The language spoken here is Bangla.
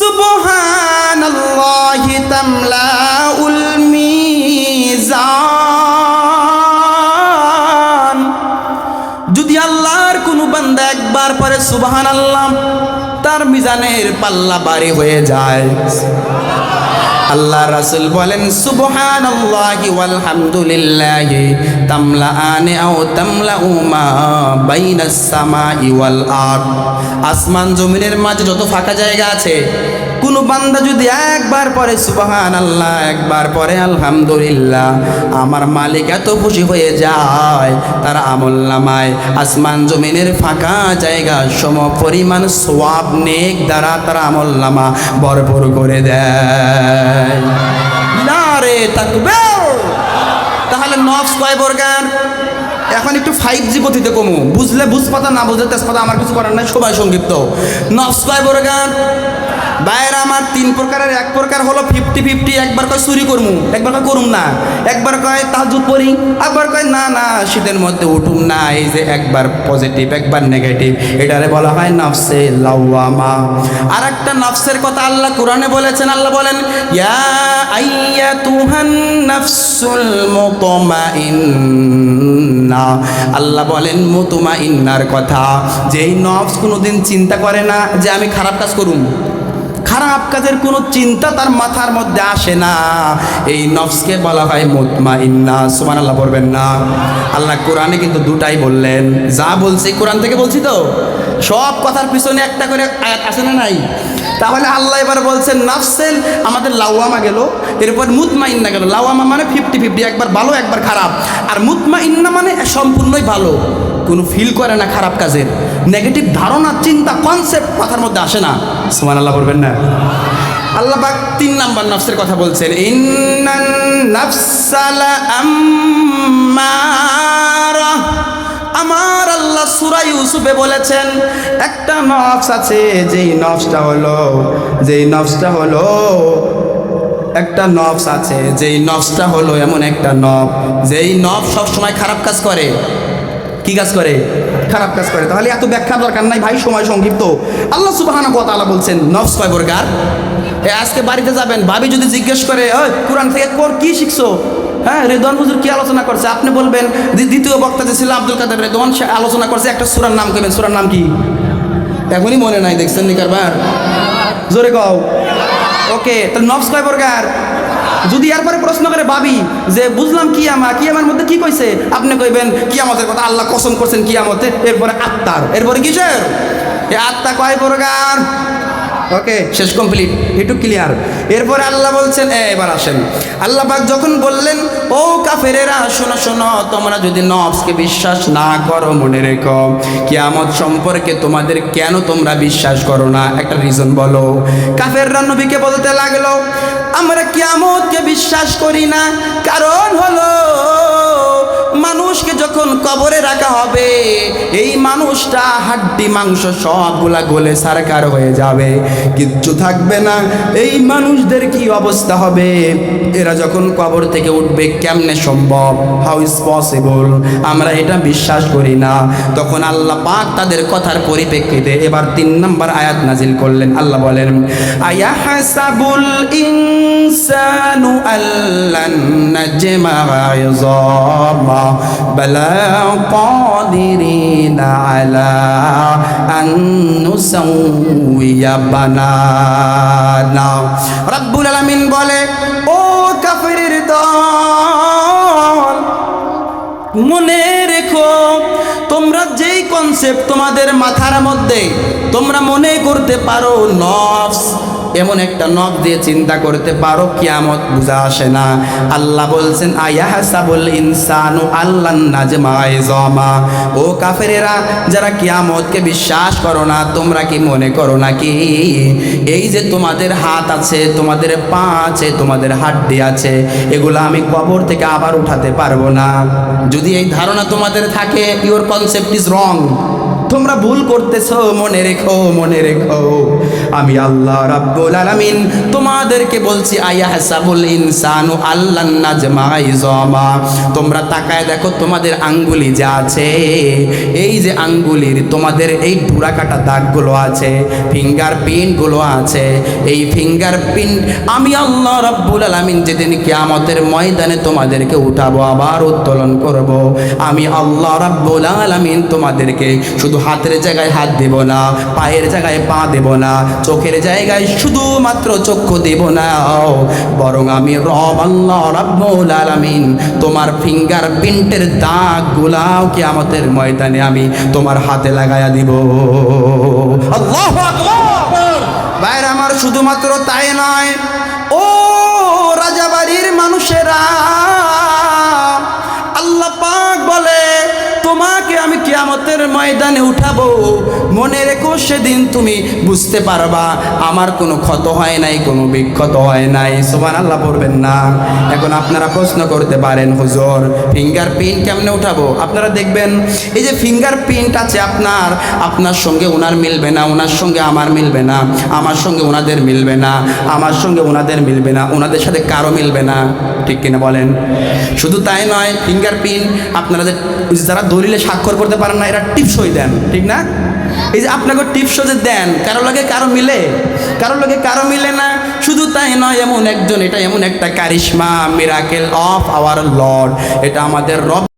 সুবহানাল্লাহি তামলাউল মিজান। যদি আল্লাহর কোনো বান্দা একবার পরে সুবহান আল্লাহ তার মিজানের পাল্লা বাড়ি হয়ে যায়। আল্লাহ রাসুল বলেন, সুবহানাল্লাহি তামলা আনে আও তামলা উমা বাইনাস সামাই ওয়াল আরদ। আসমান জমিনের মাঝে যত ফাঁকা জায়গা আছে কোন বান্দা যদি একবার পরে সুবহান আল্লাহ একবার পরে, আলহামদুলিল্লাহ, আমার মালিক এত খুশি হয়ে যায়, তার আমল নামায়, আসমান জমিনের ফাঁকা জায়গা, সম পরিমাণ সোয়াব নেক দ্বারা তার আমল নামা ভরপুর করে দেয়। তাহলে নফস কয় বর্গার এখন একটু ফাইভ জি গতিতে কমু। বুঝলে বুঝপাতা, না বুঝলে তেজপাতা, আমার কিছু করার নাই, সবাই সংক্ষিপ্ত। নফস কয় বর্গার বাইরে আমার তিন প্রকারের, এক প্রকার হলো ফিফটি ফিফটি একবার কয় চুরি করমু, একবার কয় করুম না, একবার কয় তাহাজুদ পড়ি একবার কয় না না, শীতের মধ্যে উঠুম না, এই যে একবার পজিটিভ একবার নেগেটিভ এটারে বলা হয় নফসে লাওয়ামা। আর একটা নফসের কথা আল্লাহ কোরআনে বলেছেন, আল্লাহ বলেন, ইয়া আইয়া আইয়াতুহান নাফসুল মুতমাইন্না। আল্লাহ বলেন, মুতমাইন্নার কথা, যেই নফস কোনোদিন চিন্তা করে না যে আমি খারাপ কাজ করুম। খারাপ কাজের কোনো চিন্তা তার মাথার মধ্যে আসে না। এই নফসকে বলা হয় মুতমা ইন্না সুমান আল্লাহ পড়বেন না। আল্লাহ কোরআনে কিন্তু দুটাই বললেন। যা বলছি কোরআন থেকে বলছি তো? সব কথার পিছনে একটা করে আয়াত আসে না নাই? তাহলে আল্লাহ এবার বলছেন নফসেল আমাদের লাওয়ামা গেল, এরপর মুতমা ইন্না গেল। লাওয়ামা মানে ফিফটি ফিফটি, একবার ভালো, একবার খারাপ। আর মুতমা ইন্না মানে সম্পূর্ণই ভালো। কোনো ফিল করে না খারাপ কাজের। নেগেটিভ ধারণা, চিন্তা কনসেপ্ট মাথার মধ্যে আসে না। সুমান আল্লাহ বলবেন না? আল্লাহ পাক তিন নাম্বার নফসের কথা বলছেন। ইন্নান নাফসালা আম্মারা। আমার আল্লাহ সুরা ইউসুফে বলেছেন, একটা নফস আছে, যেই নফসটা হলো, যেই নফসটা হলো, একটা নফস আছে, যেই নফসটা হলো এমন একটা নফ। যেই নফ সবসময় খারাপ কাজ করে। কি কাজ করে? খারাপ কাজ করে। তাহলে এত ব্যাখ্যা দরকার নাই ভাই, সময় সংক্ষিপ্ত। আল্লাহ সুবাহানা কথা বলছেন, নফস কয় প্রকার? আজকে বাড়িতে যাবেন, ভাবি যদি জিজ্ঞেস করে, ওই, কোরআন থেকে কোর কি শিখছো? হ্যাঁ রেদওয়ান হুজুর কি আলোচনা করছে? আপনি বলবেন দ্বিতীয় বক্তা যে ছিল আব্দুল কাদের রেদওয়ান, সে আলোচনা করছে একটা সুরার নাম কইবেন সুরার নাম কি? এখনই মনে নাই, দেখছেন নিকারবার জোরে কও। ওকে, তাহলে নফস কয় প্রকার? যদি এরপরে প্রশ্ন করে ভাবি যে বুঝলাম কি আমা, কি আমার মধ্যে কি কইছে, আপনি কইবেন কি আমাদের কথা আল্লাহ কসম করছেন কি আমতে এরপরে আত্মার। এরপরে কিসের? আত্মা কয় প্রকার? ওকে, শেষ কমপ্লিট একটু ক্লিয়ার এরপরে আল্লাহ বলছেন এবার আসেন। আল্লাহ পাক যখন বললেন, ও কাফেরেরা, শোনো শোনো, তোমরা যদি নফসকে বিশ্বাস না করো, মনে রেখো, কিয়ামত সম্পর্কে তোমাদের কেন তোমরা বিশ্বাস করো না? একটা রিজন বলো। কাফেররা নবীকে বলতে লাগল, আমরা কিয়ামতকে বিশ্বাস করি না। কারণ হলো মানুষকে যখন কবরে রাখা হবে, এই মানুষটা হাড্ডি মাংস সবগুলা গলে সারকার হয়ে যাবে। কিচ্ছু থাকবে না। এই মানুষদের কি অবস্থা হবে? এরা যখন কবর থেকে উঠবে, কেমনে সম্ভব? হাউ ইজ পসিবল আমরা এটা বিশ্বাস করি না। তখন আল্লাহ পাক তাদের কথার পরিপ্রেক্ষিতে এবার তিন নম্বর আয়াত নাজিল করলেন। আল্লাহ বলেন আয়া হাসাবুল ইনসানু আল্লান নাজমা ইযামা بلى قادرين على أن نسوي بنانا رب العالمين বলে ও কাফেরের দল মনে রেখো তোমরা যেই কনসেপ্ট তোমাদের মাথার মধ্যে তোমরা মনে করতে পারো নফস এমন একটা নখ দিয়ে চিন্তা করতে পারো, কিয়ামত বুঝা আসে না। আল্লাহ বলছেন, আয়াহাসাবুল ইনসানু আল্লাহ নাজমায় জমা ও কাফেরেরা, যারা কিয়ামতকে বিশ্বাস করো না, তোমরা কি মনে করো নাকি? এই যে তোমাদের হাত আছে, তোমাদের পা আছে, তোমাদের হাড্ডি আছে, এগুলো আমি কবর থেকে আবার উঠাতে পারব না। যদি এই ধারণা তোমাদের থাকে ইওর কনসেপ্ট ইজ রং তোমরা ভুল করতেছো, মনে রেখো মনে রেখো। আমি আল্লাহ রাব্বুল আলামিন তোমাদেরকে বলছি আয়া হাসাবুল ইনসানু আল্লাহ নাজমাই জমা তোমরা তাকায় দেখো, তোমাদের আঙ্গুলি যা আছে, এই যে আঙ্গুলির তোমাদের এই ডুরা কাটা দাগগুলো আছে ফিঙ্গার প্রিন্টগুলো আছে, এই ফিঙ্গার প্রিন্ট আমি আল্লাহ রাব্বুল আলামিন যেদিন কিয়ামতের ময়দানে তোমাদেরকে উঠাবো, আবার উত্তোলন করব। আমি আল্লাহ রাব্বুল আলামিন তোমাদেরকে শুধু হাতের জায়গায় হাত দেব না, পায়ের জায়গায় পা দেব না, চোখের জায়গায় শুধুমাত্র চক্ষু দেব না। বরং আমি রব আল্লাহ রাব্বুল আলামিন, তোমার ফিঙ্গার প্রিন্টের দাগগুলাও কিয়ামতের ময়দানে আমি তোমার হাতে লাগায়া দিব। আল্লাহু আকবার! বাইরে আমার শুধুমাত্র তাই নয়, ও রাজাবাড়ির মানুষেরা, আল্লাহ পাক বলে, তোমাকে আমি কিয়ামতের ময়দানে উঠাবো। মনে রেখো সেদিন তুমি বুঝতে পারবা, আমার কোনো ক্ষত হয় নাই, কোনো বিক্ষত হয় নাই। সোমান আল্লাহ পড়বেন না। এখন আপনারা প্রশ্ন করতে পারেন, হুজুর ফিঙ্গার প্রিন্ট কেমনে উঠাবো? আপনারা দেখবেন, এই যে ফিঙ্গার প্রিন্ট আছে আপনার আপনার সঙ্গে ওনার মিলবে না ওনার সঙ্গে আমার মিলবে না, আমার সঙ্গে ওনাদের মিলবে না, আমার সঙ্গে ওনাদের মিলবে না ওনাদের সাথে কারও মিলবে না। ঠিক কিনা বলেন? শুধু তাই নয় ফিঙ্গার প্রিন্ট আপনারা যারা দলিলে স্বাক্ষর করতে পারেন না, এরা টিপসই দেন, ঠিক না? এই যে আপনাকে টিপসও যে দেন, কারও লাগে কারও মিলে? কারও লাগে কারও মিলে না, শুধু তাই নয়, এমন একজন, এটা এমন একটা কারিশমা মিরাকেল অফ আওয়ার লর্ড এটা আমাদের রব